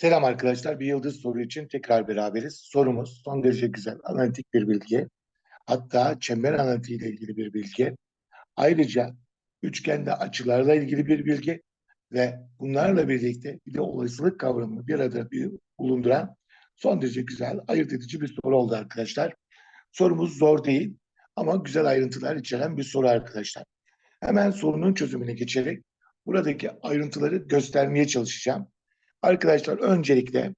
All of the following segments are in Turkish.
Selam arkadaşlar. Bir yıldız soru için tekrar beraberiz. Sorumuz son derece güzel, analitik bir bilgi. Hatta çember analitiği ile ilgili bir bilgi. Ayrıca üçgende açılarla ilgili bir bilgi ve bunlarla birlikte bir de olasılık kavramını bir arada bir bulunduran son derece güzel, ayırt edici bir soru oldu arkadaşlar. Sorumuz zor değil ama güzel ayrıntılar içeren bir soru arkadaşlar. Hemen sorunun çözümüne geçerek buradaki ayrıntıları göstermeye çalışacağım. Arkadaşlar öncelikle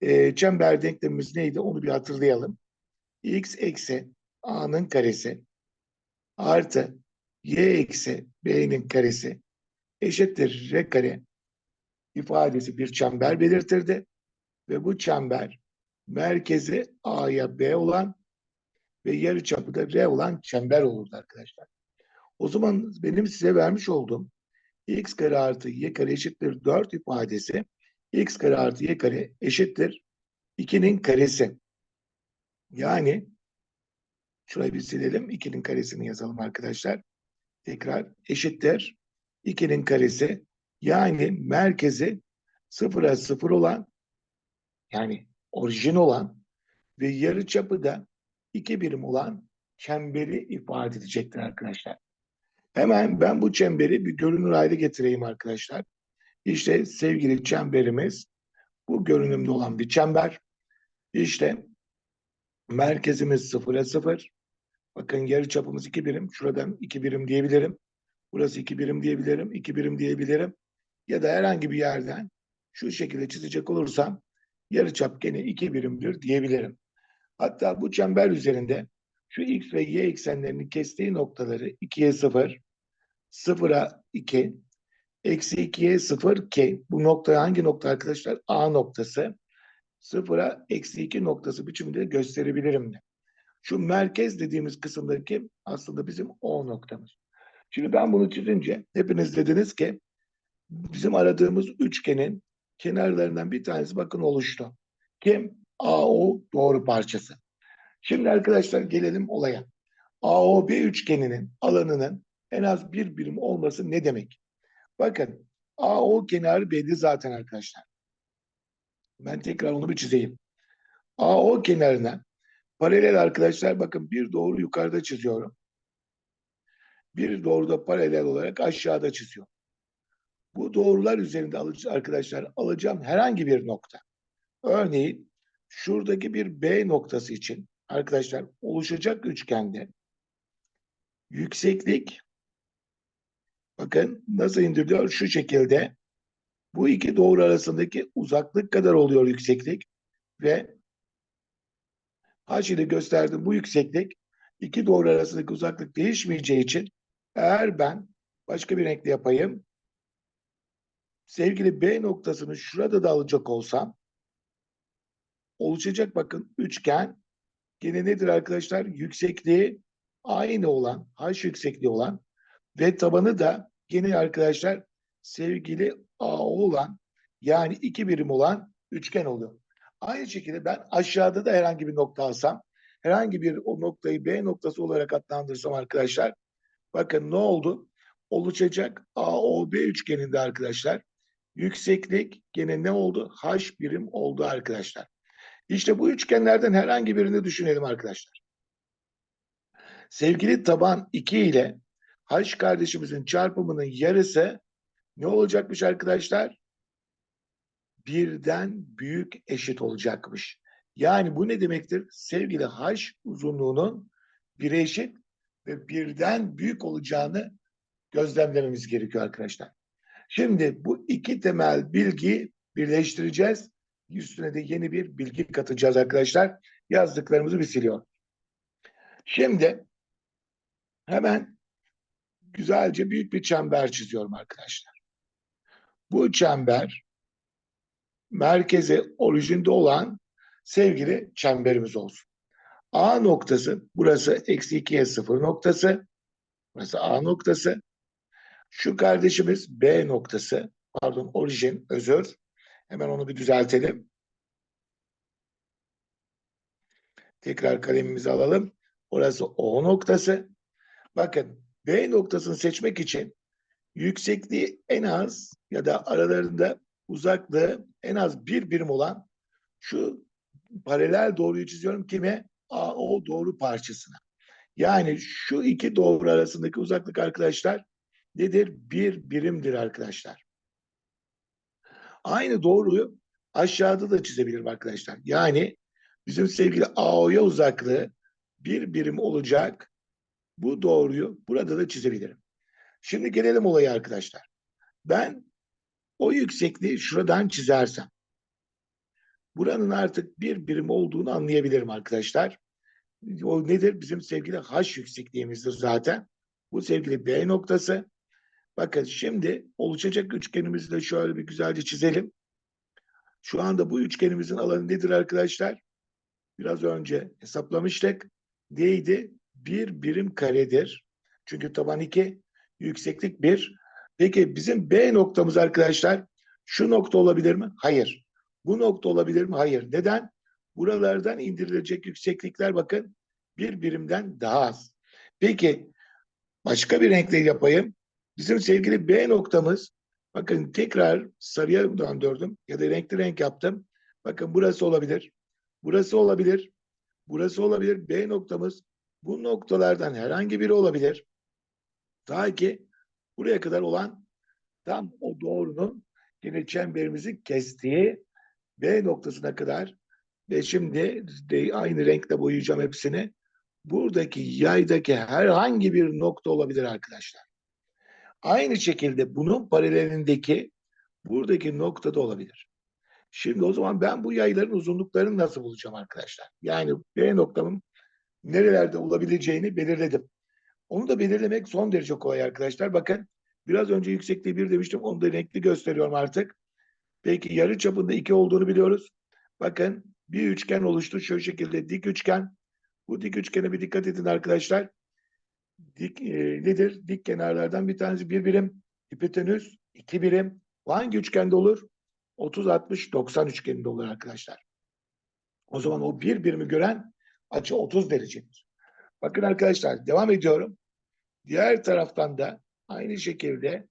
e, çember denklemimiz neydi onu bir hatırlayalım. x eksi a'nın karesi artı y eksi b'nin karesi eşittir r kare ifadesi bir çember belirtirdi. Ve bu çember merkezi a'ya b olan ve yarıçapı da r olan çember olurdu arkadaşlar. O zaman benim size vermiş olduğum x kare artı y kare eşittir 4 ifadesi x kare artı y kare eşittir 2'nin karesi. Yani şurayı bir silelim. 2'nin karesini yazalım arkadaşlar. Tekrar eşittir 2'nin karesi. Yani merkezi sıfıra sıfır olan yani orijin olan ve yarı çapı da 2 birim olan çemberi ifade edecektir arkadaşlar. Hemen ben bu çemberi bir görünür hale getireyim arkadaşlar. İşte sevgili çemberimiz bu görünümde olan bir çember. İşte merkezimiz sıfıra sıfır. Bakın yarı çapımız iki birim. Şuradan iki birim diyebilirim. Burası iki birim diyebilirim. iki birim diyebilirim. Ya da herhangi bir yerden şu şekilde çizecek olursam yarı çap gene iki birimdir diyebilirim. Hatta bu çember üzerinde şu x ve y eksenlerini kestiği noktaları 2'ye 0, 0'a 2, Eksi 2'ye 0 k. Bu nokta hangi nokta arkadaşlar? A noktası. 0'a eksi 2 noktası biçiminde gösterebilirim de. Şu merkez dediğimiz kısımdaki aslında bizim O noktamız. Şimdi ben bunu çizince hepiniz dediniz ki bizim aradığımız üçgenin kenarlarından bir tanesi bakın oluştu. Kim? AO doğru parçası. Şimdi arkadaşlar gelelim olaya. AOB üçgeninin alanının en az bir birim olması ne demek? Bakın AO kenarı belli zaten arkadaşlar. Ben tekrar onu bir çizeyim. AO kenarına paralel arkadaşlar bakın bir doğru yukarıda çiziyorum. Bir doğru da paralel olarak aşağıda çiziyorum. Bu doğrular üzerinde alıcı arkadaşlar alacağım herhangi bir nokta. Örneğin şuradaki bir B noktası için arkadaşlar oluşacak üçgende yükseklik Bakın nasıl indiriliyor? Şu şekilde. Bu iki doğru arasındaki uzaklık kadar oluyor yükseklik. Ve H ile gösterdiğim bu yükseklik iki doğru arasındaki uzaklık değişmeyeceği için eğer ben başka bir renkle yapayım sevgili B noktasını şurada da alacak olsam oluşacak bakın üçgen gene nedir arkadaşlar? Yüksekliği aynı olan, H yüksekliği olan ve tabanı da yine arkadaşlar sevgili A olan yani iki birim olan üçgen oluyor. Aynı şekilde ben aşağıda da herhangi bir nokta alsam herhangi bir o noktayı B noktası olarak adlandırsam arkadaşlar bakın ne oldu? Oluşacak AOB üçgeninde arkadaşlar yükseklik gene ne oldu? H birim oldu arkadaşlar. İşte bu üçgenlerden herhangi birini düşünelim arkadaşlar. Sevgili taban 2 ile H kardeşimizin çarpımının yarısı ne olacakmış arkadaşlar? Birden büyük eşit olacakmış. Yani bu ne demektir? Sevgili H uzunluğunun bire eşit ve birden büyük olacağını gözlemlememiz gerekiyor arkadaşlar. Şimdi bu iki temel bilgiyi birleştireceğiz. Üstüne de yeni bir bilgi katacağız arkadaşlar. Yazdıklarımızı bir siliyor. Şimdi hemen güzelce büyük bir çember çiziyorum arkadaşlar. Bu çember merkeze orijinde olan sevgili çemberimiz olsun. A noktası burası eksi 2'ye 0 noktası. Burası A noktası. Şu kardeşimiz B noktası. Pardon orijin özür. Hemen onu bir düzeltelim. Tekrar kalemimizi alalım. Orası O noktası. Bakın B noktasını seçmek için yüksekliği en az ya da aralarında uzaklığı en az bir birim olan şu paralel doğruyu çiziyorum kime? AO doğru parçasına. Yani şu iki doğru arasındaki uzaklık arkadaşlar nedir? Bir birimdir arkadaşlar. Aynı doğruyu aşağıda da çizebilirim arkadaşlar. Yani bizim sevgili AO'ya uzaklığı bir birim olacak. Bu doğruyu burada da çizebilirim. Şimdi gelelim olaya arkadaşlar. Ben o yüksekliği şuradan çizersem buranın artık bir birim olduğunu anlayabilirim arkadaşlar. O nedir? Bizim sevgili H yüksekliğimizdir zaten. Bu sevgili B noktası. Bakın şimdi oluşacak üçgenimizi de şöyle bir güzelce çizelim. Şu anda bu üçgenimizin alanı nedir arkadaşlar? Biraz önce hesaplamıştık. Neydi? Bir birim karedir. Çünkü taban 2, yükseklik 1. Peki bizim B noktamız arkadaşlar şu nokta olabilir mi? Hayır. Bu nokta olabilir mi? Hayır. Neden? Buralardan indirilecek yükseklikler bakın bir birimden daha az. Peki başka bir renkle yapayım. Bizim sevgili B noktamız bakın tekrar sarıya döndürdüm ya da renkli renk yaptım. Bakın burası olabilir. Burası olabilir. Burası olabilir. B noktamız bu noktalardan herhangi biri olabilir. Ta ki buraya kadar olan tam o doğrunun yine çemberimizi kestiği B noktasına kadar ve şimdi de aynı renkle boyayacağım hepsini. Buradaki yaydaki herhangi bir nokta olabilir arkadaşlar. Aynı şekilde bunun paralelindeki buradaki nokta da olabilir. Şimdi o zaman ben bu yayların uzunluklarını nasıl bulacağım arkadaşlar? Yani B noktamın nerelerde olabileceğini belirledim. Onu da belirlemek son derece kolay arkadaşlar. Bakın biraz önce yüksekliği bir demiştim. Onu da renkli gösteriyorum artık. Peki yarı çapında iki olduğunu biliyoruz. Bakın bir üçgen oluştu. Şu şekilde dik üçgen. Bu dik üçgene bir dikkat edin arkadaşlar. Dik e, nedir? Dik kenarlardan bir tanesi bir birim. Hipotenüs iki birim. Hangi üçgende olur? 30, 60, 90 üçgeninde olur arkadaşlar. O zaman o bir birimi gören açı 30 derecedir. Bakın arkadaşlar devam ediyorum. Diğer taraftan da aynı şekilde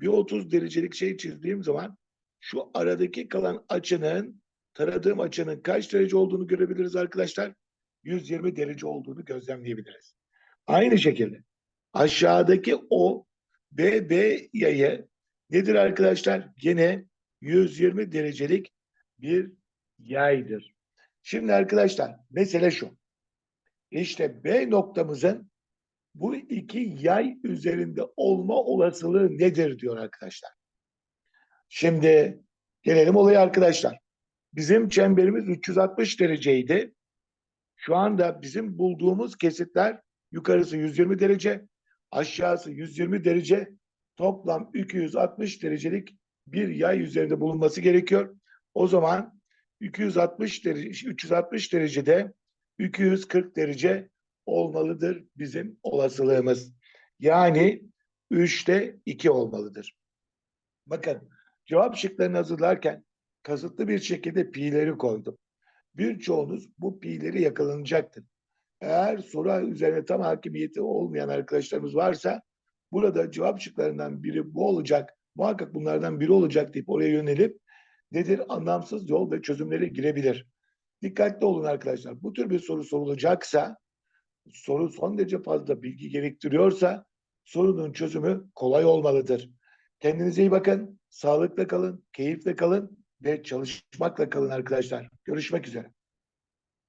bir 30 derecelik şey çizdiğim zaman şu aradaki kalan açının taradığım açının kaç derece olduğunu görebiliriz arkadaşlar. 120 derece olduğunu gözlemleyebiliriz. Aynı şekilde aşağıdaki o BB yayı nedir arkadaşlar? Yine 120 derecelik bir yaydır. Şimdi arkadaşlar mesele şu. İşte B noktamızın bu iki yay üzerinde olma olasılığı nedir diyor arkadaşlar. Şimdi gelelim olaya arkadaşlar. Bizim çemberimiz 360 dereceydi. Şu anda bizim bulduğumuz kesitler yukarısı 120 derece, aşağısı 120 derece, toplam 260 derecelik bir yay üzerinde bulunması gerekiyor. O zaman 260 derece, 360 derecede 240 derece olmalıdır bizim olasılığımız. Yani 3'te 2 olmalıdır. Bakın cevap şıklarını hazırlarken kasıtlı bir şekilde pi'leri koydum. Birçoğunuz bu pi'leri yakalanacaktır. Eğer soru üzerine tam hakimiyeti olmayan arkadaşlarımız varsa burada cevap şıklarından biri bu olacak, muhakkak bunlardan biri olacak deyip oraya yönelip nedir anlamsız yol ve çözümlere girebilir. Dikkatli olun arkadaşlar. Bu tür bir soru sorulacaksa, soru son derece fazla bilgi gerektiriyorsa sorunun çözümü kolay olmalıdır. Kendinize iyi bakın, sağlıkla kalın, keyifle kalın ve çalışmakla kalın arkadaşlar. Görüşmek üzere.